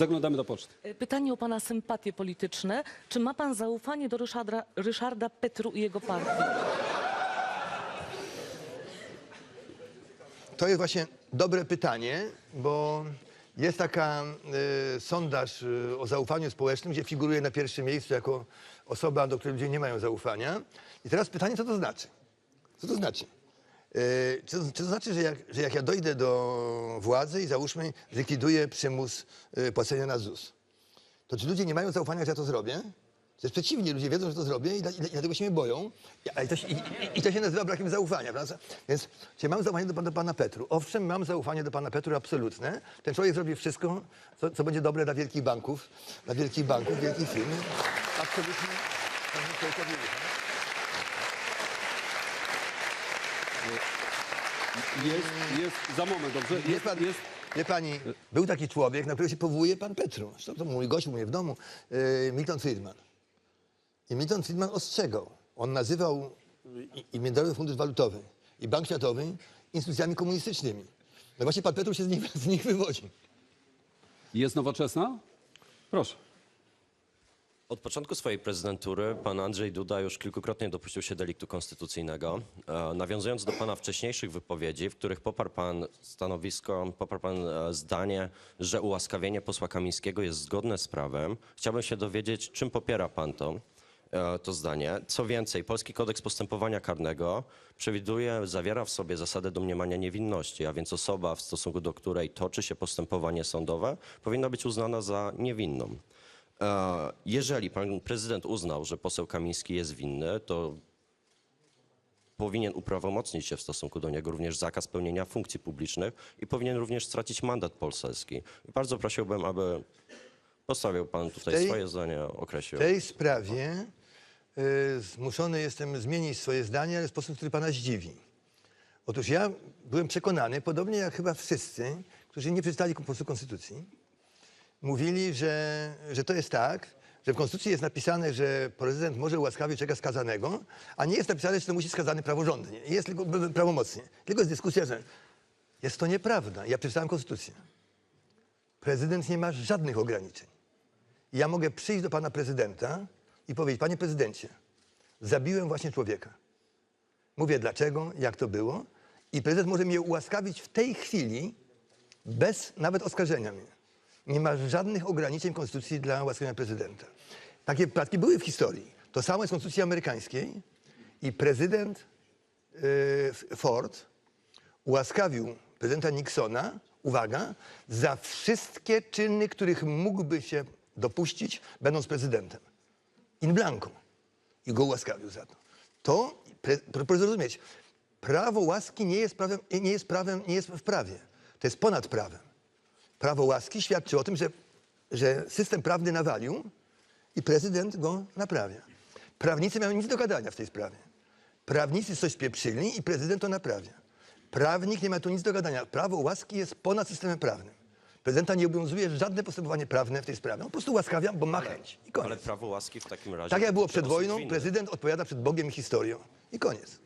Zaglądamy do poczty. E, Pytanie o pana sympatie polityczne. Czy ma pan zaufanie do Ryszarda, Ryszarda Petru i jego partii? To jest właśnie dobre pytanie, bo jest taka y, sondaż y, o zaufaniu społecznym, gdzie figuruje na pierwszym miejscu jako osoba, do której ludzie nie mają zaufania. I teraz pytanie, co to znaczy? Co to znaczy? Y, czy, czy to znaczy, że jak, że jak ja dojdę do władzy i załóżmy zlikwiduję przymus y, płacenia na ZUS, to czy ludzie nie mają zaufania, że ja to zrobię? Jest przeciwnie, ludzie wiedzą, że to zrobię i, i, i dlatego się mnie boją. I, i, to się, i, i- to się nazywa brakiem zaufania, prawda? Więc czy mam zaufanie do, pana- do pana Petru? Owszem, mam zaufanie do pana Petru absolutne. Ten człowiek zrobi wszystko, co, co będzie dobre dla wielkich banków, dla wielkich banków, wielkich firm. Absolutnie. Jest, jest, za moment, dobrze? Jest Jest, pan, jest, wie pani, był taki człowiek, na którego się powołuje pan Petru. Zresztą to mój gość mnie w domu, yy, Milton Friedman. I Milton Friedman ostrzegał. On nazywał i, i Międzynarodowy Fundusz Walutowy i Bank Światowy instytucjami komunistycznymi. No właśnie pan Petru się z nich, z nich wywodzi. jest nowoczesna? Proszę. Od początku swojej prezydentury pan Andrzej Duda już kilkukrotnie dopuścił się deliktu konstytucyjnego. E, Nawiązując do pana wcześniejszych wypowiedzi, w których poparł pan stanowisko, poparł pan e, zdanie, że ułaskawienie posła Kamińskiego jest zgodne z prawem, chciałbym się dowiedzieć, czym popiera pan to, e, to zdanie. Co więcej, Polski Kodeks Postępowania Karnego przewiduje, zawiera w sobie zasadę domniemania niewinności, a więc osoba, w stosunku do której toczy się postępowanie sądowe, powinna być uznana za niewinną. E, Jeżeli pan prezydent uznał, że poseł Kamiński jest winny, to powinien uprawomocnić się w stosunku do niego również zakaz pełnienia funkcji publicznych i powinien również stracić mandat poselski. Bardzo prosiłbym, aby postawił pan tutaj tej- swoje zdanie, określił. W tej sprawie y, zmuszony jestem zmienić swoje zdanie, ale w sposób, który pana zdziwi. Otóż ja byłem przekonany, podobnie jak chyba wszyscy, którzy nie przeczytali po prostu Konstytucji, mówili, że, że to jest tak, że w Konstytucji jest napisane, że prezydent może ułaskawić człowieka skazanego, a nie jest napisane, że to musi skazany praworządnie. Jest tylko prawomocnie. Tylko jest dyskusja, że jest to nieprawda. Ja przeczytałem Konstytucję. Prezydent nie ma żadnych ograniczeń. Ja mogę przyjść do pana prezydenta i powiedzieć, panie prezydencie, zabiłem właśnie człowieka. Mówię dlaczego, jak to było i prezydent może mnie ułaskawić w tej chwili bez nawet oskarżenia mnie. Nie ma żadnych ograniczeń konstytucji dla ułaskawienia prezydenta. Takie przypadki były w historii. To samo jest w konstytucji amerykańskiej i prezydent yy, Ford ułaskawił prezydenta Nixona, uwaga, za wszystkie czyny, których mógłby się dopuścić, będąc prezydentem. In blanco. I go ułaskawił za to. To, proszę zrozumieć, prawo łaski nie jest, prawem, nie jest prawem, nie jest w prawie. To jest ponad prawem. Prawo łaski świadczy o tym, że, że system prawny nawalił i prezydent go naprawia. Prawnicy mają nic do gadania w tej sprawie. Prawnicy coś spieprzyli i prezydent to naprawia. Prawnik nie ma tu nic do gadania. Prawo łaski jest ponad systemem prawnym. Prezydenta nie obowiązuje żadne postępowanie prawne w tej sprawie. On po prostu łaskawia, bo ma chęć. I Ale koniec. prawo łaski w takim razie... Tak jak było przed wojną, prezydent odpowiada przed Bogiem i historią. I koniec.